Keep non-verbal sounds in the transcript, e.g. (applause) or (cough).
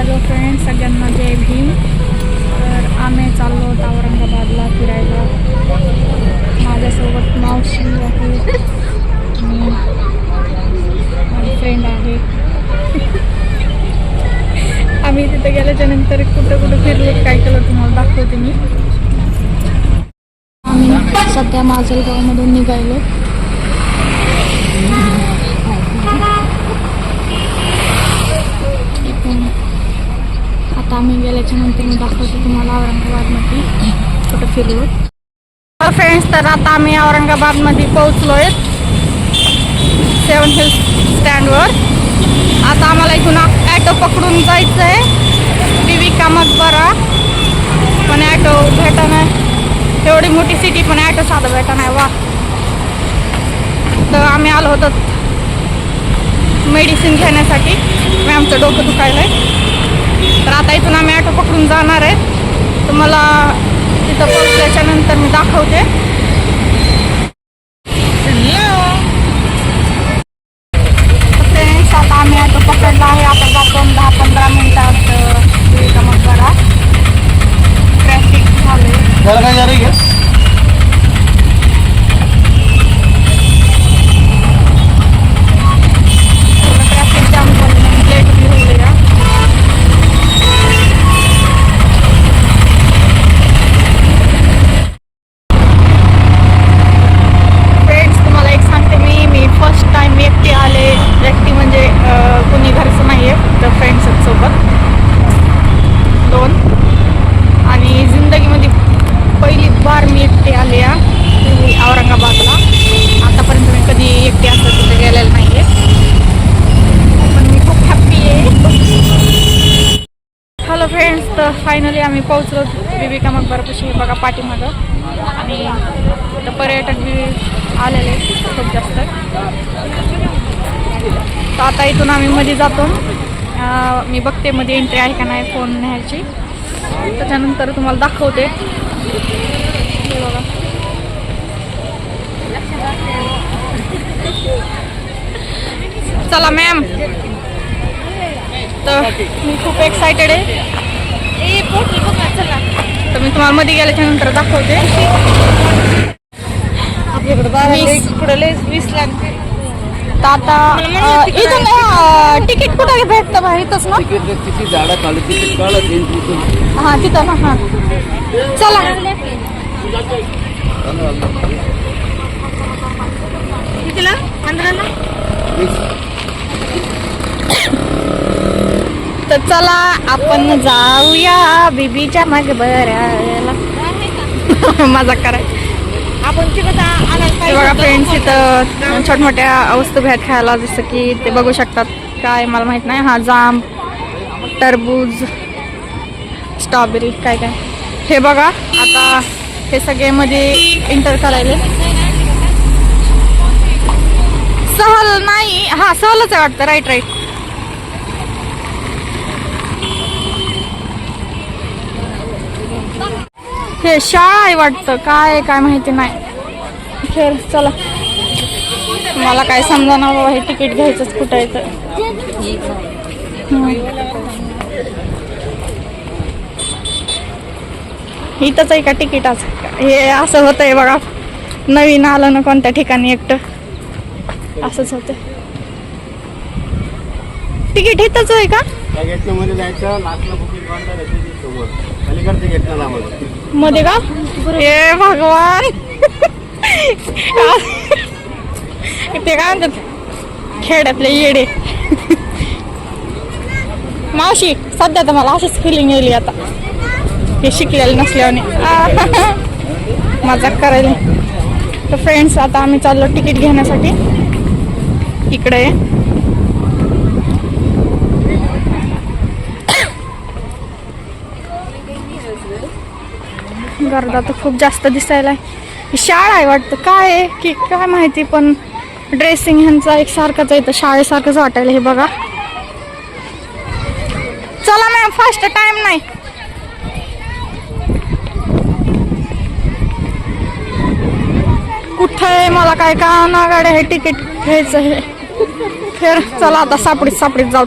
Hello friend सगळ्यांना जय भीम. तर आम्ही चाललो आहोत औरंगाबादला फिरायला. माझ्यासोबत मावशी आहे. आणि माझी फ्रेंड आहे. (laughs) आम्ही तिथे गेल्याच्यानंतर कुठं कुठं फिरलो काय केलं तुम्हाला दाखवते मी. आम्ही सध्या माजलगावमधून निघायलो आम्ही गेल्याच्यानंतर मी दाखवते तुम्हाला औरंगाबादमध्ये कुठं फिरलो. फ्रेंड्स तर आता आम्ही औरंगाबादमध्ये पोहोचलो आहे सेवन हिल्स स्टँडवर आता आम्हाला इथून ॲटो पकडून जायचं आहे टीव्ही कामात बरा. पण ॲटो भेटा नाही. एवढी मोठी सिटी पण ॲटो साधं भेटा नाही वा. तर आम्ही आलो होतो. मेडिसिन घेण्यासाठी. मी आमचं डोकं दुखायलं आहे तर आता इथून आम्ही ॲटो पकडून जाणार आहेत. तुम्हाला तिथं पोहोचल्याच्या नंतर मी दाखवते फ्रेंड्स आता आम्ही ॲटो पकडला आहे आता जातो दहा पंधरा मिनिटात विवेका मकबरा ट्रॅफिक झाले त्याला काय जा रही है ट्रॅफिक जाम झालं लेट बी होईल या फ्रेंड्स तुम्हाला एक सांगते मी मी फर्स्ट टाइम एकटी आले एकटी म्हणजे अं, कोणी घरचं नाही आहे फक्त फ्रेंड्स आहेत सोबत दोन आणि जिंदगीमध्ये पहिली बार मी एकटी आले या ती औरंगाबादला आतापर्यंत मी कधी एकटी असं तिथे गेलेलं नाही आहे पण मी खूप हॅप्पी आहे हॅलो फ्रेंड्स तर फायनली आम्ही पोहोचलो बिबिका मकबरापाशी हे बघा पाठीमागं. आणि इथं पर्यटक बी आलेले खूप जास्त. तर आता इथून आम्ही मध्ये जातो. मी बघते मध्ये एंट्री आहे का नाही फोन न्यायची. त्याच्यानंतर तुम्हाला दाखवते. बघा. चला मॅम तर मी खूप एक्सायटेड आहे. तर मी तुम्हाला मध्ये गेल्याच्यानंतर दाखवते. तर आता अं, इथून अं, तिकीट कुठे भेटतं बा इथंच ना? तिकीट किती झाडं काढलं तिकीट हां तिथं ना हां. चला. तर चला आपण जाऊया बीबीच्या मागे बऱ्याला (laughs) मजा करायची आपण बघा फ्रेंड्स इथं छोटमोठ्या वस्तू भेट खायला जसं की ते बघू शकतात. काय मला माहीत नाही हा जाम टरबूज स्ट्रॉबेरी काय काय. हे बघा आता हे सगळे मध्ये एंटर करायले. सहल नाही हा सहलच आहे वाटतं. राईट राईट हे शाळा आहे वाटतं. काय काय माहिती नाही. खेळ चला. मला काय समजा ना बाबा हे तिकीट घ्यायचंच कुठं आहे तर. इथंच आहे का तिकीट आज? हे असं होतंय बघा. नवीन आलं ना कोणत्या ठिकाणी एकटं? असंच होतं तिकीट इथंच आहे का मध्ये का? हे भगवान. ते काय म्हणतात? खेड्यातले येडे. मावशी सध्या तर मला अशीच फिलिंग येईल आता. हे शिकलेले नसल्याने मजाक करायला. तर फ्रेंड्स आता आम्ही चाललो तिकीट घेण्यासाठी. इकडे. आहे. तर खूप जास्त दिसायला आहे शाळा आहे वाटतं. काय आहे? की काय माहिती पण ड्रेसिंग ह्यांचा एक सारखाच आहे तर शाळेसारखंच वाटायला हे बघा. चला मॅम फास्ट टाइम नाही. कुठं आहे? मला काय का ना गाड्या हे तिकीट घ्यायचं हे फेर चला आता सापडीत सापडीत जाऊ.